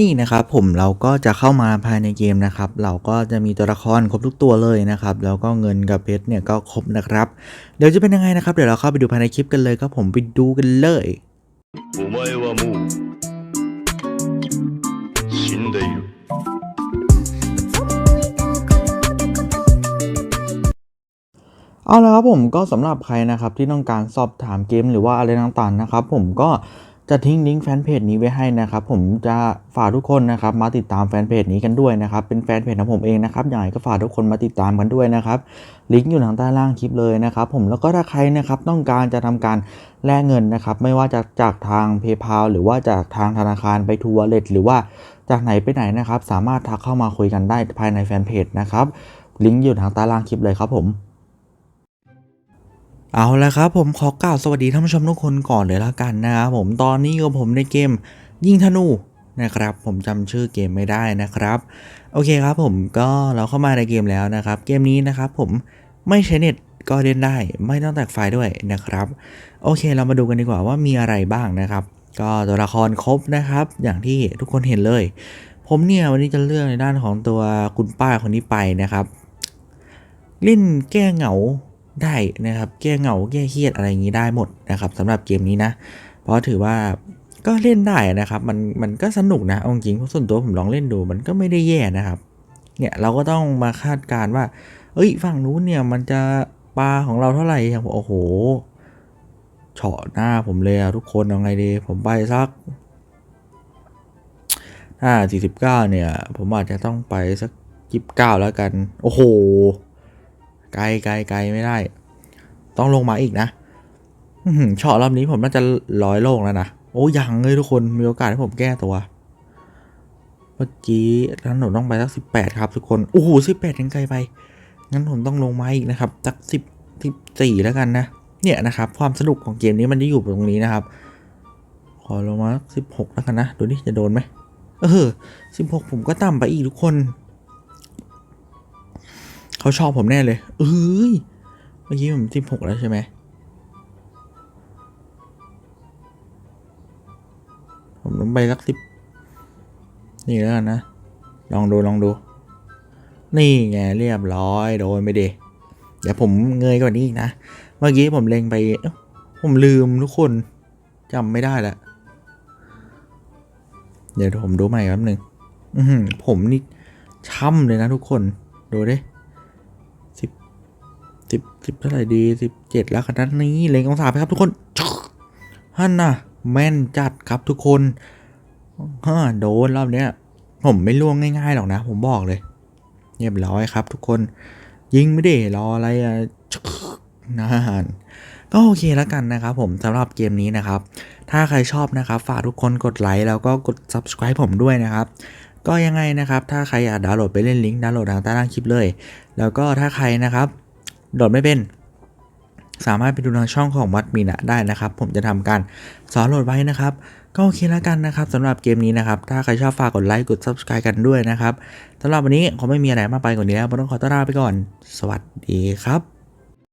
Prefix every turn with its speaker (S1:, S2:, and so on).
S1: นี่นะครับผมเราก็จะเข้ามาภายในเกมนะครับ เราก็จะมีตัวละครครบทุกตัวเลยนะครับ แล้วก็เงินกับเพชรเนี่ยก็ครบนะครับ เดี๋ยวจะเป็นยังไงนะครับ เดี๋ยวเราเข้าไปดูภายในคลิปกันเลยครับผมไปดูกันเลย
S2: お前はもう死んでいる
S1: เอาละครับผมก็สำหรับใครนะครับที่ต้องการสอบถามเกมหรือว่าอะไรต่างๆนะครับ ผมก็ จะทิ้งลิงก์แฟนเพจนี้ไว้ให้นะครับ ผมจะฝากทุกคนนะครับมาติดตามแฟนเพจนี้กันด้วยนะครับ เป็นแฟนเพจของผมเองนะครับอย่างไรก็ฝากทุกคนมาติดตามกันด้วยนะครับ ลิงก์อยู่ทางใต้ล่างคลิปเลยนะครับ ผมแล้วก็ถ้าใครนะครับต้องการจะทำการแลกเงินนะครับ ไม่ว่าจะจากทาง PayPal หรือว่าจากทางธนาคารไปทัวร์เลทหรือว่าจากไหนไปไหนนะครับ สามารถทักเข้ามาคุยกันได้ภายในแฟนเพจนะครับลิงก์อยู่ทางใต้ล่างคลิปเลยครับผม เอาละครับผมขอกล่าวสวัสดีท่านผู้ชมทุกคนก่อนเลยละกันนะครับผมตอนนี้กับผมในเกมยิงธนูนะครับผมจำชื่อเกมไม่ได้นะครับ โอเคครับผมก็เราเข้ามาในเกมแล้วนะครับ เกมนี้นะครับผมไม่ใช้เน็ตก็เล่นได้ไม่ต้องแตกไฟด้วยนะครับ โอเคเรามาดูกันดีกว่าว่ามีอะไรบ้างนะครับ ก็ตัวละครครบนะครับ อย่างที่ทุกคนเห็นเลย ผมเนี่ยวันนี้จะเลือกในด้านของตัวคุณป้าคนนี้ไปนะครับ เล่นแก้เหงา ได้นะครับ แก้เหงาแก้เครียดอะไรอย่างนี้ได้หมดนะครับสำหรับเกมนี้นะ เพราะถือว่าก็เล่นได้นะครับ มันมันก็สนุกนะเอาจริงเพราะส่วนตัวผมลองเล่นดู มันก็ไม่ได้แย่นะครับ เนี่ยเราก็ต้องมาคาดการณ์ว่า เอ้ยฝั่งนู้นเนี่ยมันจะปลาของเราเท่าไหร่ครับโอ้โหเฉาะหน้าผมเลยอะทุกคนเอาไงดี ผมไปสักถ้า49เก้าเนี่ย ผมอาจจะต้องไปสัก29แล้วกัน โอ้โห ไกลไกลไกลไม่ได้ ต้องลงมาอีกนะเฉาะรอบนี้ผมน่าจะร้อยโลกแล้วนะ โอ้ยังเลยทุกคนมีโอกาสให้ผมแก้ตัว เมื่อกี้ถนนต้องไปสักสิบแปดครับทุกคน โอ้โหสิบแปดยังไกลไป งั้นผมต้องลงมาอีกนะครับ สักสิบสิบสี่แล้วกันนะ เนี่ยนะครับ ความสนุกของเกมนี้มันจะอยู่ตรงนี้นะครับ ขอลงมาสิบหกแล้วกันนะ ดูนี่จะโดนไหมเออสิบหกผมก็ต่ำไปอีกทุกคน เขาชอบผมแน่เลยเอ้ยเมื่อกี้ผมสิบหกแล้วใช่ไหมผมต้องไปสักสิบนี่แล้วกันนะ ลองดูลองดู นี่ไงเรียบร้อยโดนไปเดเดี๋ยวผมเงยกว่านี้อีกนะ เมื่อกี้ผมเล็งไป ผมลืมทุกคนจำไม่ได้ล้วเดี๋ยวผมดูใหม่แป๊บหนึ่งผมนี่ช่ำเลยนะทุกคน ดูดิ สิบสิบเท่าไหร่ดีสิบเจ็ดแล้วขนาดนี้เลงองศาไปครับทุกคนฮั่นน่ะแม่นจัดครับทุกคนฮ่าโดนรอบเนี้ย ผมไม่ล่วงง่ายๆหรอกนะ ผมบอกเลยเรียบร้อยครับ ทุกคนยิงไม่ได้รออะไรอะนานก็โอเคแล้วกันนะครับผมสำหรับเกมนี้นะครับ ถ้าใครชอบนะครับ ฝากทุกคนกดไลค์แล้วก็กด subscribe ผมด้วยนะครับ ก็ยังไงนะครับ ถ้าใครอยากดาวน์โหลดไปเล่นลิงก์ดาวน์โหลดทางใต้ล่างคลิปเลย แล้วก็ถ้าใครนะครับ โหลดไม่เป็น สามารถไปดูทางช่องของวัดมีนะได้นะครับ ผมจะทำการสอนโหลดไว้นะครับ ก็โอเคแล้วกันนะครับสำหรับเกมนี้นะครับ ถ้าใครชอบฝากกดไลค์กด subscribe กันด้วยนะครับสำหรับวันนี้ผมไม่มีอะไรมากไปกว่านี้แล้วผมต้องขอตัวลาไปก่อน สวัสดีครับ